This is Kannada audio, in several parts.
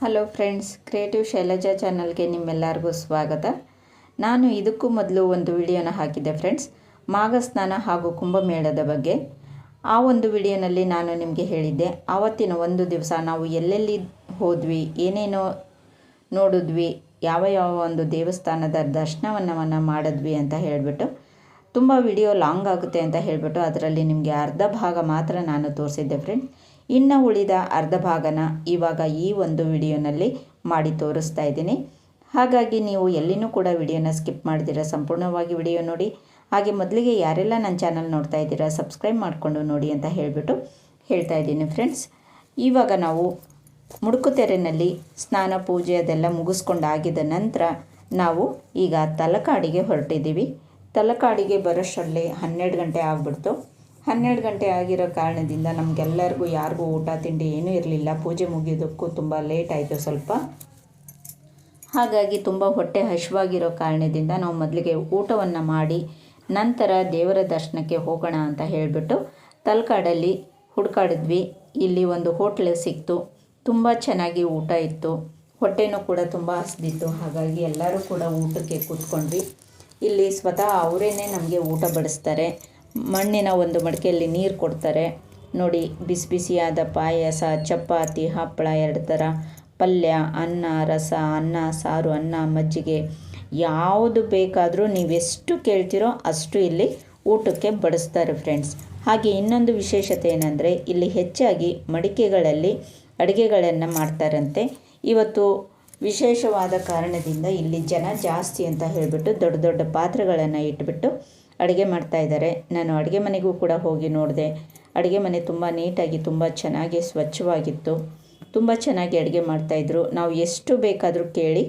ಹಲೋ ಫ್ರೆಂಡ್ಸ್, ಕ್ರಿಯೇಟಿವ್ ಶೈಲಜಾ ಚಾನಲ್ಗೆ ನಿಮ್ಮೆಲ್ಲರಿಗೂ ಸ್ವಾಗತ. ನಾನು ಇದಕ್ಕೂ ಮೊದಲು ಒಂದು ವಿಡಿಯೋನ ಹಾಕಿದ್ದೆ ಫ್ರೆಂಡ್ಸ್, ಮಾಘಸ್ನಾನ ಹಾಗೂ ಕುಂಭಮೇಳದ ಬಗ್ಗೆ. ಆ ಒಂದು ವಿಡಿಯೋನಲ್ಲಿ ನಾನು ನಿಮಗೆ ಹೇಳಿದ್ದೆ, ಆವತ್ತಿನ ಒಂದು ದಿವಸ ನಾವು ಎಲ್ಲೆಲ್ಲಿ ಹೋದ್ವಿ, ಏನೇನೋ ನೋಡಿದ್ವಿ, ಯಾವ ಯಾವ ಒಂದು ದೇವಸ್ಥಾನದ ದರ್ಶನವನ್ನು ಮಾಡಿದ್ವಿ ಅಂತ ಹೇಳಿಬಿಟ್ಟು ತುಂಬ ವಿಡಿಯೋ ಲಾಂಗ್ ಆಗುತ್ತೆ ಅಂತ ಹೇಳಿಬಿಟ್ಟು ಅದರಲ್ಲಿ ನಿಮಗೆ ಅರ್ಧ ಭಾಗ ಮಾತ್ರ ನಾನು ತೋರಿಸಿದ್ದೆ ಫ್ರೆಂಡ್ಸ್ ಇನ್ನು ಉಳಿದ ಅರ್ಧ ಭಾಗನ ಇವಾಗ ಈ ಒಂದು ವಿಡಿಯೋನಲ್ಲಿ ಮಾಡಿ ತೋರಿಸ್ತಾ ಇದ್ದೀನಿ. ಹಾಗಾಗಿ ನೀವು ಎಲ್ಲಿನೂ ಕೂಡ ವಿಡಿಯೋನ ಸ್ಕಿಪ್ ಮಾಡಿದಿರ, ಸಂಪೂರ್ಣವಾಗಿ ವಿಡಿಯೋ ನೋಡಿ. ಹಾಗೆ ಮೊದಲಿಗೆ ಯಾರೆಲ್ಲ ನನ್ನ ಚಾನಲ್ ನೋಡ್ತಾ ಇದ್ದೀರಾ, ಸಬ್ಸ್ಕ್ರೈಬ್ ಮಾಡಿಕೊಂಡು ನೋಡಿ ಅಂತ ಹೇಳಿಬಿಟ್ಟು ಹೇಳ್ತಾ ಇದ್ದೀನಿ ಫ್ರೆಂಡ್ಸ್ ಇವಾಗ ನಾವು ಮುಡುಕುತೆರೆನಲ್ಲಿ ಸ್ನಾನ ಪೂಜೆ ಅದೆಲ್ಲ ಮುಗಿಸ್ಕೊಂಡಾಗಿದ ನಂತರ ನಾವು ಈಗ ತಲಕಾಡಿಗೆ ಹೊರಟಿದ್ದೀವಿ. ತಲಕಾಡಿಗೆ ಬರೋಷ್ಟರಲ್ಲಿ ಹನ್ನೆರಡು ಗಂಟೆ ಆಗಿಬಿಡ್ತು. ಹನ್ನೆರಡು ಗಂಟೆ ಆಗಿರೋ ಕಾರಣದಿಂದ ನಮಗೆಲ್ಲರಿಗೂ ಯಾರಿಗೂ ಊಟ, ತಿಂಡಿ ಏನೂ ಇರಲಿಲ್ಲ. ಪೂಜೆ ಮುಗಿಯೋದಕ್ಕೂ ತುಂಬ ಲೇಟ್ ಆಯಿತು ಸ್ವಲ್ಪ. ಹಾಗಾಗಿ ತುಂಬ ಹೊಟ್ಟೆ ಹಸಿವಾಗಿರೋ ಕಾರಣದಿಂದ ನಾವು ಮೊದಲಿಗೆ ಊಟವನ್ನು ಮಾಡಿ ನಂತರ ದೇವರ ದರ್ಶನಕ್ಕೆ ಹೋಗೋಣ ಅಂತ ಹೇಳಿಬಿಟ್ಟು ತಲಕಾಡಲ್ಲಿ ಹುಡುಕಾಡಿದ್ವಿ. ಇಲ್ಲಿ ಒಂದು ಹೋಟ್ಲ್ ಸಿಕ್ತು. ತುಂಬ ಚೆನ್ನಾಗಿ ಊಟ ಇತ್ತು. ಹೊಟ್ಟೆನೂ ಕೂಡ ತುಂಬ ಹಸಿದಿತ್ತು. ಹಾಗಾಗಿ ಎಲ್ಲರೂ ಕೂಡ ಊಟಕ್ಕೆ ಕೂತ್ಕೊಂಡ್ವಿ. ಇಲ್ಲಿ ಸ್ವತಃ ಅವರೇ ನಮಗೆ ಊಟ ಬಡಿಸ್ತಾರೆ. ಮಣ್ಣಿನ ಒಂದು ಮಡಿಕೆಯಲ್ಲಿ ನೀರು ಕೊಡ್ತಾರೆ. ನೋಡಿ ಬಿಸಿ ಬಿಸಿಯಾದ ಪಾಯಸ, ಚಪಾತಿ, ಹಪ್ಪಳ ಎರಡು ಥರ. ಪಲ್ಯ, ಅನ್ನ, ರಸ, ಅನ್ನ, ಸಾರು, ಅನ್ನ, ಮಜ್ಜಿಗೆ. ಯಾವುದು ಬೇಕಾದರೂ ನೀವೆಷ್ಟು ಕೇಳ್ತಿರೋ ಅಷ್ಟು ಇಲ್ಲಿ ಊಟಕ್ಕೆ ಬಡಿಸ್ತಾರೆ ಫ್ರೆಂಡ್ಸ್ ಹಾಗೆ ಇನ್ನೊಂದು ವಿಶೇಷತೆ ಏನಂದರೆ, ಇಲ್ಲಿ ಹೆಚ್ಚಾಗಿ ಮಡಿಕೆಗಳಲ್ಲಿ ಅಡುಗೆಗಳನ್ನು ಮಾಡ್ತಾರಂತೆ. ಇವತ್ತು ವಿಶೇಷವಾದ ಕಾರಣದಿಂದ ಇಲ್ಲಿ ಜನ ಜಾಸ್ತಿ ಅಂತ ಹೇಳಿಬಿಟ್ಟು ದೊಡ್ಡ ದೊಡ್ಡ ಪಾತ್ರೆಗಳನ್ನು ಇಟ್ಬಿಟ್ಟು ಅಡುಗೆ ಮಾಡ್ತಾ ಇದ್ದಾರೆ. ನಾನು ಅಡುಗೆ ಮನೆಗೂ ಕೂಡ ಹೋಗಿ ನೋಡಿದೆ. ಅಡುಗೆ ಮನೆ ತುಂಬ ನೀಟಾಗಿ, ತುಂಬ ಚೆನ್ನಾಗಿ, ಸ್ವಚ್ಛವಾಗಿತ್ತು. ತುಂಬ ಚೆನ್ನಾಗಿ ಅಡುಗೆ ಮಾಡ್ತಾಯಿದ್ರು ನಾವು ಎಷ್ಟು ಬೇಕಾದರೂ ಕೇಳಿ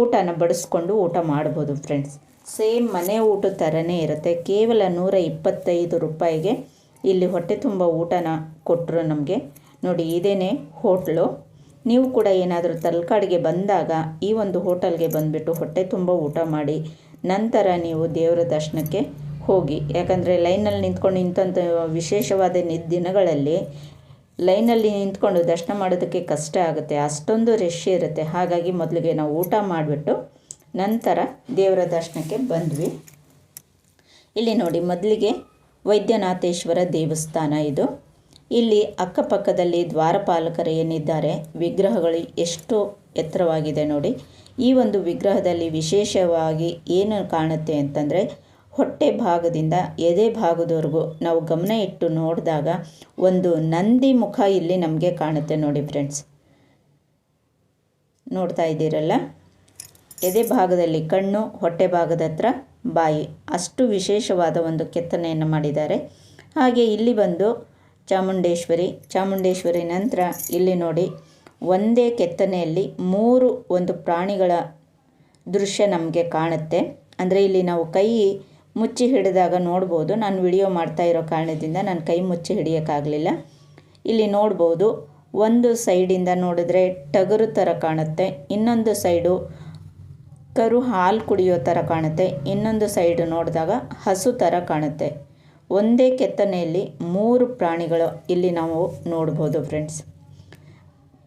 ಊಟನ ಬಡಿಸ್ಕೊಂಡು ಊಟ ಮಾಡ್ಬೋದು ಫ್ರೆಂಡ್ಸ್ ಸೇಮ್ ಮನೆ ಊಟದ ಥರನೇ ಇರುತ್ತೆ. ಕೇವಲ ನೂರ ಇಪ್ಪತ್ತೈದು ರೂಪಾಯಿಗೆ ಇಲ್ಲಿ ಹೊಟ್ಟೆ ತುಂಬ ಊಟನ ಕೊಟ್ಟರು ನಮಗೆ. ನೋಡಿ, ಇದೇನೇ ಹೋಟ್ಲು. ನೀವು ಕೂಡ ಏನಾದರೂ ತಲಕಾಡಿಗೆ ಬಂದಾಗ ಈ ಒಂದು ಹೋಟೆಲ್ಗೆ ಬಂದುಬಿಟ್ಟು ಹೊಟ್ಟೆ ತುಂಬ ಊಟ ಮಾಡಿ, ನಂತರ ನೀವು ದೇವರ ದರ್ಶನಕ್ಕೆ ಹೋಗಿ. ಯಾಕಂದರೆ ಲೈನಲ್ಲಿ ನಿಂತ್ಕೊಂಡು ಇಂಥ ವಿಶೇಷವಾದ ದಿನಗಳಲ್ಲಿ ಲೈನಲ್ಲಿ ನಿಂತ್ಕೊಂಡು ದರ್ಶನ ಮಾಡೋದಕ್ಕೆ ಕಷ್ಟ ಆಗುತ್ತೆ, ಅಷ್ಟೊಂದು ರಶ್ ಇರುತ್ತೆ. ಹಾಗಾಗಿ ಮೊದಲಿಗೆ ನಾವು ಊಟ ಮಾಡಿಬಿಟ್ಟು ನಂತರ ದೇವರ ದರ್ಶನಕ್ಕೆ ಬಂದ್ವಿ. ಇಲ್ಲಿ ನೋಡಿ, ಮೊದಲಿಗೆ ವೈದ್ಯನಾಥೇಶ್ವರ ದೇವಸ್ಥಾನ ಇದು. ಇಲ್ಲಿ ಅಕ್ಕಪಕ್ಕದಲ್ಲಿ ದ್ವಾರಪಾಲಕರು ಏನಿದ್ದಾರೆ, ವಿಗ್ರಹಗಳು ಎಷ್ಟು ಎತ್ತರವಾಗಿದೆ ನೋಡಿ. ಈ ಒಂದು ವಿಗ್ರಹದಲ್ಲಿ ವಿಶೇಷವಾಗಿ ಏನು ಕಾಣುತ್ತೆ ಅಂತಂದರೆ, ಹೊಟ್ಟೆ ಭಾಗದಿಂದ ಎದೆ ಭಾಗದವರೆಗೂ ನಾವು ಗಮನ ಇಟ್ಟು ನೋಡಿದಾಗ ಒಂದು ನಂದಿ ಮುಖ ಇಲ್ಲಿ ನಮಗೆ ಕಾಣುತ್ತೆ ನೋಡಿ ಫ್ರೆಂಡ್ಸ್ ನೋಡ್ತಾ ಇದ್ದೀರಲ್ಲ? ಎದೆ ಭಾಗದಲ್ಲಿ ಕಣ್ಣು, ಹೊಟ್ಟೆ ಭಾಗದ ಹತ್ರ ಬಾಯಿ. ಅಷ್ಟು ವಿಶೇಷವಾದ ಒಂದು ಕೆತ್ತನೆಯನ್ನು ಮಾಡಿದ್ದಾರೆ. ಹಾಗೆ ಇಲ್ಲಿ ಬಂದು ಚಾಮುಂಡೇಶ್ವರಿ ಚಾಮುಂಡೇಶ್ವರಿ ನಂತರ ಇಲ್ಲಿ ನೋಡಿ, ಒಂದೇ ಕೆತ್ತನೆಯಲ್ಲಿ ಮೂರು ಒಂದು ಪ್ರಾಣಿಗಳ ದೃಶ್ಯ ನಮಗೆ ಕಾಣುತ್ತೆ. ಅಂದರೆ ಇಲ್ಲಿ ನಾವು ಕೈ ಮುಚ್ಚಿ ಹಿಡಿದಾಗ ನೋಡ್ಬೋದು. ನಾನು ವಿಡಿಯೋ ಮಾಡ್ತಾ ಇರೋ ಕಾರಣದಿಂದ ನಾನು ಕೈ ಮುಚ್ಚಿ ಹಿಡಿಯೋಕ್ಕಾಗಲಿಲ್ಲ. ಇಲ್ಲಿ ನೋಡ್ಬೋದು, ಒಂದು ಸೈಡಿಂದ ನೋಡಿದ್ರೆ ಟಗರು ಥರ ಕಾಣುತ್ತೆ. ಇನ್ನೊಂದು ಸೈಡು ಕರು ಹಾಲು ಕುಡಿಯೋ ಥರ ಕಾಣುತ್ತೆ. ಇನ್ನೊಂದು ಸೈಡು ನೋಡಿದಾಗ ಹಸು ಥರ ಕಾಣುತ್ತೆ. ಒಂದೇ ಕೆತ್ತನೆಯಲ್ಲಿ ಮೂರು ಪ್ರಾಣಿಗಳು ಇಲ್ಲಿ ನಾವು ನೋಡ್ಬೋದು ಫ್ರೆಂಡ್ಸ್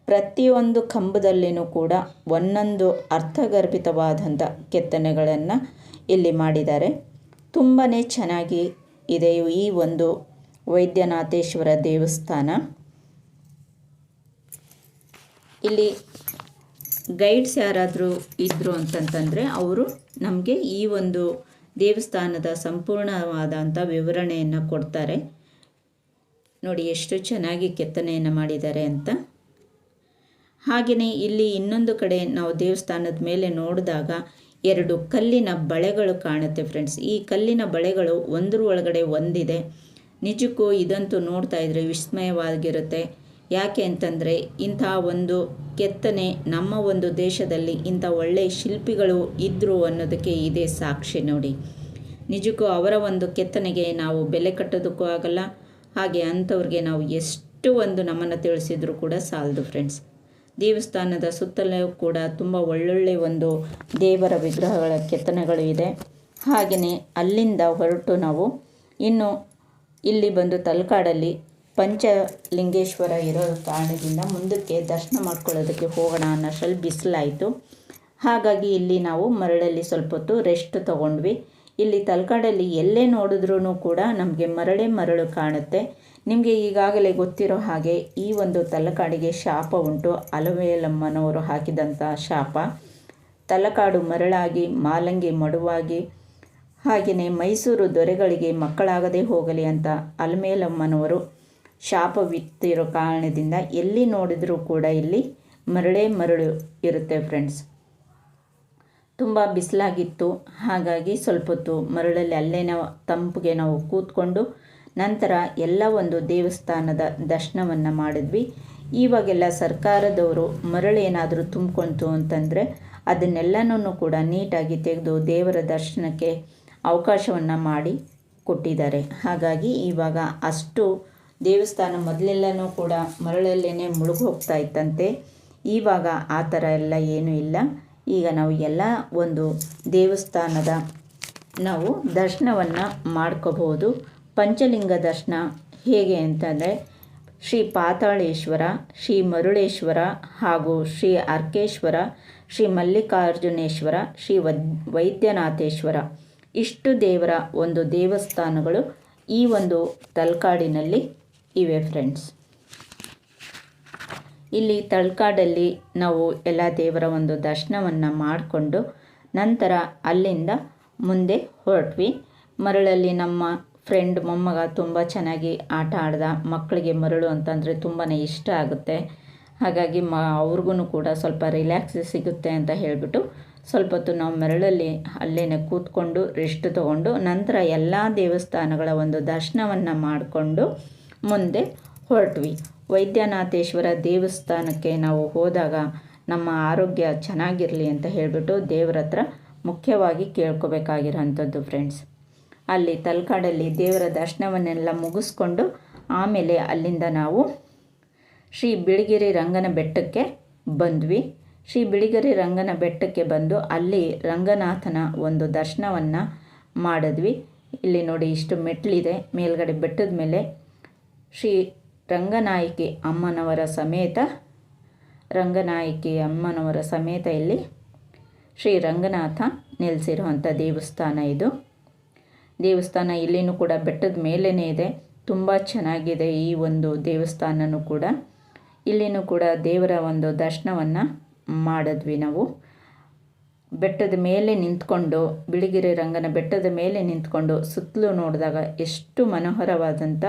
ಪ್ರತಿಯೊಂದು ಕಂಬದಲ್ಲಿನೂ ಕೂಡ ಒಂದೊಂದು ಅರ್ಥಗರ್ಭಿತವಾದಂಥ ಕೆತ್ತನೆಗಳನ್ನು ಇಲ್ಲಿ ಮಾಡಿದ್ದಾರೆ. ತುಂಬಾ ಚೆನ್ನಾಗಿ ಇದೆ ಈ ಒಂದು ವೈದ್ಯನಾಥೇಶ್ವರ ದೇವಸ್ಥಾನ. ಇಲ್ಲಿ ಗೈಡ್ಸ್ ಯಾರಾದರೂ ಇದ್ದರು ಅಂತಂತಂದರೆ ಅವರು ನಮಗೆ ಈ ಒಂದು ದೇವಸ್ಥಾನದ ಸಂಪೂರ್ಣವಾದಂಥ ವಿವರಣೆಯನ್ನು ಕೊಡ್ತಾರೆ. ನೋಡಿ ಎಷ್ಟು ಚೆನ್ನಾಗಿ ಕೆತ್ತನೆಯನ್ನು ಮಾಡಿದ್ದಾರೆ ಅಂತ. ಹಾಗೆಯೇ ಇಲ್ಲಿ ಇನ್ನೊಂದು ಕಡೆ ನಾವು ದೇವಸ್ಥಾನದ ಮೇಲೆ ನೋಡಿದಾಗ ಎರಡು ಕಲ್ಲಿನ ಬಳೆಗಳು ಕಾಣುತ್ತೆ ಫ್ರೆಂಡ್ಸ್ ಈ ಕಲ್ಲಿನ ಬಳೆಗಳು ಒಂದರ ಒಳಗಡೆ ಒಂದಿದೆ. ನಿಜಕ್ಕೂ ಇದಂತೂ ನೋಡ್ತಾ ಇದ್ರೆ ವಿಸ್ಮಯವಾಗಿರುತ್ತೆ. ಯಾಕೆ ಅಂತಂದರೆ ಇಂಥ ಒಂದು ಕೆತ್ತನೆ ನಮ್ಮ ಒಂದು ದೇಶದಲ್ಲಿ ಇಂಥ ಒಳ್ಳೆಯ ಶಿಲ್ಪಿಗಳು ಇದ್ದರು ಅನ್ನೋದಕ್ಕೆ ಇದೇ ಸಾಕ್ಷಿ ನೋಡಿ. ನಿಜಕ್ಕೂ ಅವರ ಒಂದು ಕೆತ್ತನೆಗೆ ನಾವು ಬೆಲೆ ಕಟ್ಟೋದಕ್ಕೂ ಆಗಲ್ಲ, ಹಾಗೆ ಅಂಥವ್ರಿಗೆ ನಾವು ಎಷ್ಟು ಒಂದು ನಮ್ಮನ್ನು ತಿಳಿಸಿದರೂ ಕೂಡ ಸಾಲದು ಫ್ರೆಂಡ್ಸ್ ದೇವಸ್ಥಾನದ ಸುತ್ತಲೂ ಕೂಡ ತುಂಬ ಒಳ್ಳೊಳ್ಳೆ ಒಂದು ದೇವರ ವಿಗ್ರಹಗಳ ಕೆತ್ತನೆಗಳು ಇದೆ. ಹಾಗೆಯೇ ಅಲ್ಲಿಂದ ಹೊರಟು ನಾವು ಇನ್ನು ಇಲ್ಲಿ ಬಂದು ತಲಕಾಡಲ್ಲಿ ಪಂಚಲಿಂಗೇಶ್ವರ ಇರೋ ಕಾರಣದಿಂದ ಮುಂದಕ್ಕೆ ದರ್ಶನ ಮಾಡ್ಕೊಳ್ಳೋದಕ್ಕೆ ಹೋಗೋಣ ಅನ್ನೋಷ್ಟರಲ್ಲಿ ಬಿಸಿಲಾಯಿತು. ಹಾಗಾಗಿ ಇಲ್ಲಿ ನಾವು ಮರಳಲ್ಲಿ ಸ್ವಲ್ಪ ಹೊತ್ತು ರೆಸ್ಟ್ ತೊಗೊಂಡ್ವಿ. ಇಲ್ಲಿ ತಲಕಾಡಲ್ಲಿ ಎಲ್ಲೇ ನೋಡಿದ್ರೂ ಕೂಡ ನಮಗೆ ಮರಳೆ ಮರಳು ಕಾಣುತ್ತೆ. ನಿಮಗೆ ಈಗಾಗಲೇ ಗೊತ್ತಿರೋ ಹಾಗೆ ಈ ಒಂದು ತಲಕಾಡಿಗೆ ಶಾಪ ಉಂಟು. ಅಲವೇಲಮ್ಮನವರು ಹಾಕಿದಂಥ ಶಾಪ. ತಲಕಾಡು ಮರಳಾಗಿ, ಮಾಲಂಗಿ ಮಡುವಾಗಿ, ಹಾಗೆಯೇ ಮೈಸೂರು ದೊರೆಗಳಿಗೆ ಮಕ್ಕಳಾಗದೇ ಹೋಗಲಿ ಅಂತ ಅಲಮೇಲಮ್ಮನವರು ಶಾಪವಿತ್ತಿರೋ ಕಾರಣದಿಂದ ಎಲ್ಲಿ ನೋಡಿದರೂ ಕೂಡ ಇಲ್ಲಿ ಮರಳೇ ಮರಳು ಇರುತ್ತೆ ಫ್ರೆಂಡ್ಸ್ ತುಂಬ ಬಿಸಿಲಾಗಿತ್ತು, ಹಾಗಾಗಿ ಸ್ವಲ್ಪ ಹೊತ್ತು ಮರಳಲ್ಲಿ ಅಲ್ಲೇ ನಾವು, ತಂಪಿಗೆ ನಾವು ಕೂತ್ಕೊಂಡು ನಂತರ ಎಲ್ಲ ಒಂದು ದೇವಸ್ಥಾನದ ದರ್ಶನವನ್ನು ಮಾಡಿದ್ವಿ. ಇವಾಗೆಲ್ಲ ಸರ್ಕಾರದವರು ಮರಳೇನಾದರೂ ತುಂಬಿಕೊಂತು ಅಂತಂದರೆ ಅದನ್ನೆಲ್ಲನೂ ಕೂಡ ನೀಟಾಗಿ ತೆಗೆದು ದೇವರ ದರ್ಶನಕ್ಕೆ ಅವಕಾಶವನ್ನು ಮಾಡಿ ಕೊಟ್ಟಿದ್ದಾರೆ. ಹಾಗಾಗಿ ಇವಾಗ ಅಷ್ಟು ದೇವಸ್ಥಾನ ಮೊದಲೆಲ್ಲನೂ ಕೂಡ ಮರಳಲ್ಲೇ ಮುಳುಗು ಹೋಗ್ತಾ ಇತ್ತಂತೆ. ಇವಾಗ ಆ ಥರ ಎಲ್ಲ ಏನೂ ಇಲ್ಲ. ಈಗ ನಾವು ಎಲ್ಲ ಒಂದು ದೇವಸ್ಥಾನದ ನಾವು ದರ್ಶನವನ್ನು ಮಾಡ್ಕೋಬಹುದು. ಪಂಚಲಿಂಗ ದರ್ಶನ ಹೇಗೆ ಅಂತಂದರೆ ಶ್ರೀ ಪಾತಾಳೇಶ್ವರ, ಶ್ರೀ ಮರುಳೇಶ್ವರ ಹಾಗೂ ಶ್ರೀ ಅರ್ಕೇಶ್ವರ, ಶ್ರೀ ಮಲ್ಲಿಕಾರ್ಜುನೇಶ್ವರ, ಶ್ರೀ ವೈದ್ಯನಾಥೇಶ್ವರ. ಇಷ್ಟು ದೇವರ ಒಂದು ದೇವಸ್ಥಾನಗಳು ಈ ಒಂದು ತಲಕಾಡಿನಲ್ಲಿ ಇವೆ ಫ್ರೆಂಡ್ಸ್ ಇಲ್ಲಿ ತಳ್ಕಾಡಲ್ಲಿ ನಾವು ಎಲ್ಲ ದೇವರ ಒಂದು ದರ್ಶನವನ್ನು ಮಾಡಿಕೊಂಡು ನಂತರ ಅಲ್ಲಿಂದ ಮುಂದೆ ಹೊರಟ್ವಿ. ಮರಳಲ್ಲಿ ನಮ್ಮ ಫ್ರೆಂಡ್ ಮೊಮ್ಮಗ ತುಂಬ ಚೆನ್ನಾಗಿ ಆಟ ಆಡ್ದ, ಮಕ್ಕಳಿಗೆ ಮರಳು ಅಂತಂದರೆ ತುಂಬಾ ಇಷ್ಟ ಆಗುತ್ತೆ. ಹಾಗಾಗಿ ಮ ಅವ್ರಿಗೂ ಕೂಡ ಸ್ವಲ್ಪ ರಿಲ್ಯಾಕ್ಸ್ ಸಿಗುತ್ತೆ ಅಂತ ಹೇಳಿಬಿಟ್ಟು ಸ್ವಲ್ಪ ಹೊತ್ತು ನಾವು ಮರಳಲ್ಲಿ ಅಲ್ಲೇ ಕೂತ್ಕೊಂಡು ರೆಸ್ಟ್ ತಗೊಂಡು ನಂತರ ಎಲ್ಲ ದೇವಸ್ಥಾನಗಳ ಒಂದು ದರ್ಶನವನ್ನು ಮಾಡಿಕೊಂಡು ಮುಂದೆ ಹೊರಟ್ವಿ. ವೈದ್ಯನಾಥೇಶ್ವರ ದೇವಸ್ಥಾನಕ್ಕೆ ನಾವು ಹೋದಾಗ ನಮ್ಮ ಆರೋಗ್ಯ ಚೆನ್ನಾಗಿರಲಿ ಅಂತ ಹೇಳಿಬಿಟ್ಟು ದೇವರ ಹತ್ರ ಮುಖ್ಯವಾಗಿ ಕೇಳ್ಕೊಬೇಕಾಗಿರೋಂಥದ್ದು ಫ್ರೆಂಡ್ಸ್ ಅಲ್ಲಿ ತಲಕಾಡಲ್ಲಿ ದೇವರ ದರ್ಶನವನ್ನೆಲ್ಲ ಮುಗಿಸ್ಕೊಂಡು ಆಮೇಲೆ ಅಲ್ಲಿಂದ ನಾವು ಶ್ರೀ ಬಿಳಿಗಿರಿ ರಂಗನ ಬೆಟ್ಟಕ್ಕೆ ಬಂದ್ವಿ. ಶ್ರೀ ಬಿಳಿಗಿರಿ ರಂಗನ ಬೆಟ್ಟಕ್ಕೆ ಬಂದು ಅಲ್ಲಿ ರಂಗನಾಥನ ಒಂದು ದರ್ಶನವನ್ನು ಮಾಡಿದ್ವಿ. ಇಲ್ಲಿ ನೋಡಿ ಇಷ್ಟು ಮೆಟ್ಲಿದೆ ಮೇಲ್ಗಡೆ ಬೆಟ್ಟದ ಮೇಲೆ ಶ್ರೀ ರಂಗನಾಯಕಿ ಅಮ್ಮನವರ ಸಮೇತ, ರಂಗನಾಯಕಿ ಅಮ್ಮನವರ ಸಮೇತ ಇಲ್ಲಿ ಶ್ರೀ ರಂಗನಾಥ ನೆಲೆಸಿರುವಂಥ ದೇವಸ್ಥಾನ ಇದು. ದೇವಸ್ಥಾನ ಇಲ್ಲಿನೂ ಕೂಡ ಬೆಟ್ಟದ ಮೇಲೇ ಇದೆ. ತುಂಬ ಚೆನ್ನಾಗಿದೆ ಈ ಒಂದು ದೇವಸ್ಥಾನನೂ ಕೂಡ. ಇಲ್ಲಿನೂ ಕೂಡ ದೇವರ ಒಂದು ದರ್ಶನವನ್ನು ಮಾಡಿದ್ವಿ ನಾವು. ಬೆಟ್ಟದ ಮೇಲೆ ನಿಂತ್ಕೊಂಡು, ಬಿಳಿಗಿರಿ ರಂಗನ ಬೆಟ್ಟದ ಮೇಲೆ ನಿಂತ್ಕೊಂಡು ಸುತ್ತಲೂ ನೋಡಿದಾಗ ಎಷ್ಟು ಮನೋಹರವಾದಂಥ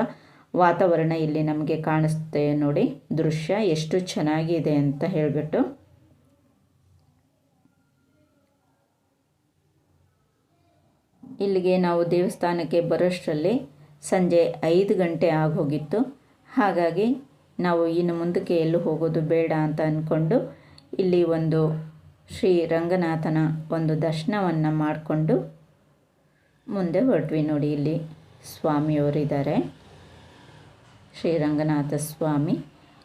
ವಾತಾವರಣ ಇಲ್ಲಿ ನಮಗೆ ಕಾಣಿಸುತ್ತೆ ನೋಡಿ, ದೃಶ್ಯ ಎಷ್ಟು ಚೆನ್ನಾಗಿದೆ ಅಂತ ಹೇಳಿಬಿಟ್ಟು. ಇಲ್ಲಿಗೆ ನಾವು ದೇವಸ್ಥಾನಕ್ಕೆ ಬರೋಷ್ಟರಲ್ಲಿ ಸಂಜೆ ಐದು ಗಂಟೆ ಆಗೋಗಿತ್ತು. ಹಾಗಾಗಿ ನಾವು ಇನ್ನು ಮುಂದಕ್ಕೆ ಎಲ್ಲೂ ಹೋಗೋದು ಬೇಡ ಅಂತ ಅಂದ್ಕೊಂಡು ಇಲ್ಲಿ ಒಂದು ಶ್ರೀ ರಂಗನಾಥನ ಒಂದು ದರ್ಶನವನ್ನು ಮಾಡಿಕೊಂಡು ಮುಂದೆ ಹೊರಟ್ವಿ ನೋಡಿ ಇಲ್ಲಿ ಸ್ವಾಮಿಯವರಿದ್ದಾರೆ. ಶ್ರೀರಂಗನಾಥ ಸ್ವಾಮಿ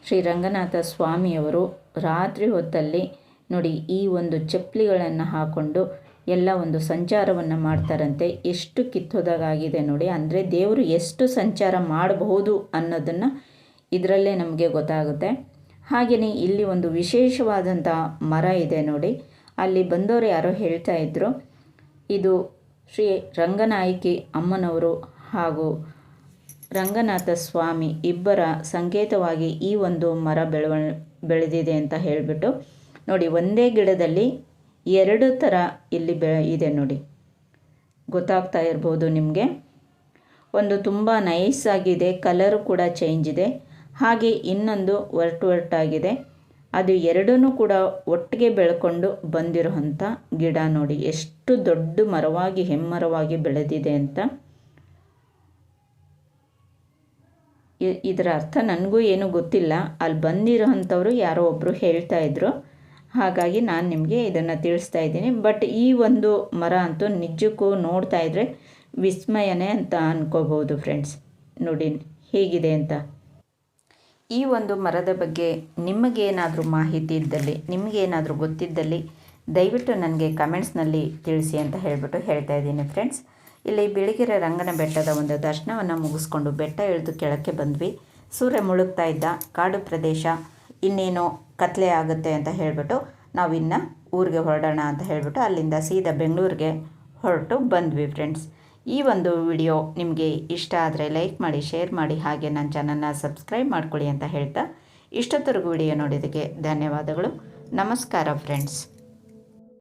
ಶ್ರೀರಂಗನಾಥ ಸ್ವಾಮಿಯವರು ರಾತ್ರಿ ಹೊತ್ತಲ್ಲಿ ನೋಡಿ ಈ ಒಂದು ಚಪ್ಪಲಿಗಳನ್ನು ಹಾಕ್ಕೊಂಡು ಎಲ್ಲ ಒಂದು ಸಂಚಾರವನ್ನು ಮಾಡ್ತಾರಂತೆ. ಎಷ್ಟು ಕಿತ್ತೋದಾಗಿದೆ ನೋಡಿ. ಅಂದರೆ ದೇವರು ಎಷ್ಟು ಸಂಚಾರ ಮಾಡಬಹುದು ಅನ್ನೋದನ್ನು ಇದರಲ್ಲೇ ನಮಗೆ ಗೊತ್ತಾಗುತ್ತೆ. ಹಾಗೆಯೇ ಇಲ್ಲಿ ಒಂದು ವಿಶೇಷವಾದಂಥ ಮರ ಇದೆ ನೋಡಿ. ಅಲ್ಲಿ ಬಂದವರು ಯಾರೋ ಹೇಳ್ತಾ ಇದ್ದರು ಇದು ಶ್ರೀ ರಂಗನಾಯಕಿ ಅಮ್ಮನವರು ಹಾಗೂ ರಂಗನಾಥ ಸ್ವಾಮಿ ಇಬ್ಬರ ಸಂಕೇತವಾಗಿ ಈ ಒಂದು ಮರ ಬೆಳವ ಬೆಳೆದಿದೆ ಅಂತ ಹೇಳಿಬಿಟ್ಟು ನೋಡಿ ಒಂದೇ ಗಿಡದಲ್ಲಿ ಎರಡು ಥರ ಇಲ್ಲಿ ಬೆ, ಇದೆ ನೋಡಿ. ಗೊತ್ತಾಗ್ತಾ ಇರ್ಬೋದು ನಿಮಗೆ? ಒಂದು ತುಂಬ ನೈಸ್ ಆಗಿದೆ ಕಲರು ಕೂಡ ಚೇಂಜ್ ಇದೆ. ಹಾಗೆ ಇನ್ನೊಂದು ಒರ್ಟು ಒರ್ಟಾಗಿದೆ. ಅದು ಎರಡೂ ಕೂಡ ಒಟ್ಟಿಗೆ ಬೆಳ್ಕೊಂಡು ಬಂದಿರೋಂಥ ಗಿಡ ನೋಡಿ, ಎಷ್ಟು ದೊಡ್ಡ ಮರವಾಗಿ, ಹೆಮ್ಮರವಾಗಿ ಬೆಳೆದಿದೆ ಅಂತ. ಇದರ ಅರ್ಥ ನನಗೂ ಏನೂ ಗೊತ್ತಿಲ್ಲ. ಅಲ್ಲಿ ಬಂದಿರೋಂಥವ್ರು ಯಾರೋ ಒಬ್ಬರು ಹೇಳ್ತಾ ಇದ್ರು. ಹಾಗಾಗಿ ನಾನು ನಿಮಗೆ ಇದನ್ನು ತಿಳಿಸ್ತಾ ಇದ್ದೀನಿ. ಬಟ್ ಈ ಒಂದು ಮರ ಅಂತೂ ನಿಜಕ್ಕೂ ನೋಡ್ತಾ ಇದ್ದರೆ ವಿಸ್ಮಯನೇ ಅಂತ ಅನ್ಕೋಬಹುದು ಫ್ರೆಂಡ್ಸ್ ನೋಡಿ ಹೇಗಿದೆ ಅಂತ. ಈ ಒಂದು ಮರದ ಬಗ್ಗೆ ನಿಮಗೇನಾದರೂ ಮಾಹಿತಿ ಇದ್ದಲ್ಲಿ, ನಿಮಗೇನಾದರೂ ಗೊತ್ತಿದ್ದಲ್ಲಿ ದಯವಿಟ್ಟು ನನಗೆ ಕಮೆಂಟ್ಸ್ನಲ್ಲಿ ತಿಳಿಸಿ ಅಂತ ಹೇಳಿಬಿಟ್ಟು ಹೇಳ್ತಾ ಇದ್ದೀನಿ ಫ್ರೆಂಡ್ಸ್ ಇಲ್ಲಿ ಬಿಳಿಗಿರಿ ರಂಗನ ಬೆಟ್ಟದ ಒಂದು ದರ್ಶನವನ್ನು ಮುಗಿಸ್ಕೊಂಡು ಬೆಟ್ಟ ಇಳಿದು ಕೆಳಕ್ಕೆ ಬಂದ್ವಿ. ಸೂರ್ಯ ಮುಳುಗ್ತಾ ಇದ್ದ ಕಾಡು ಪ್ರದೇಶ ಇನ್ನೇನು ಕತ್ಲೆ ಆಗುತ್ತೆ ಅಂತ ಹೇಳಿಬಿಟ್ಟು ನಾವಿನ್ನು ಊರಿಗೆ ಹೊರಡೋಣ ಅಂತ ಹೇಳಿಬಿಟ್ಟು ಅಲ್ಲಿಂದ ಸೀದಾ ಬೆಂಗಳೂರಿಗೆ ಹೊರಟು ಬಂದ್ವಿ ಫ್ರೆಂಡ್ಸ್ ಈ ಒಂದು ವಿಡಿಯೋ ನಿಮಗೆ ಇಷ್ಟ ಆದರೆ ಲೈಕ್ ಮಾಡಿ ಶೇರ್ ಮಾಡಿ, ಹಾಗೆ ನನ್ನ ಚಾನಲ್ನ ಸಬ್ಸ್ಕ್ರೈಬ್ ಮಾಡ್ಕೊಳ್ಳಿ ಅಂತ ಹೇಳ್ತಾ ಇಷ್ಟೊತ್ತರೆಗೂ ವಿಡಿಯೋ ನೋಡಿದ್ದಕ್ಕೆ ಧನ್ಯವಾದಗಳು. ನಮಸ್ಕಾರ ಫ್ರೆಂಡ್ಸ್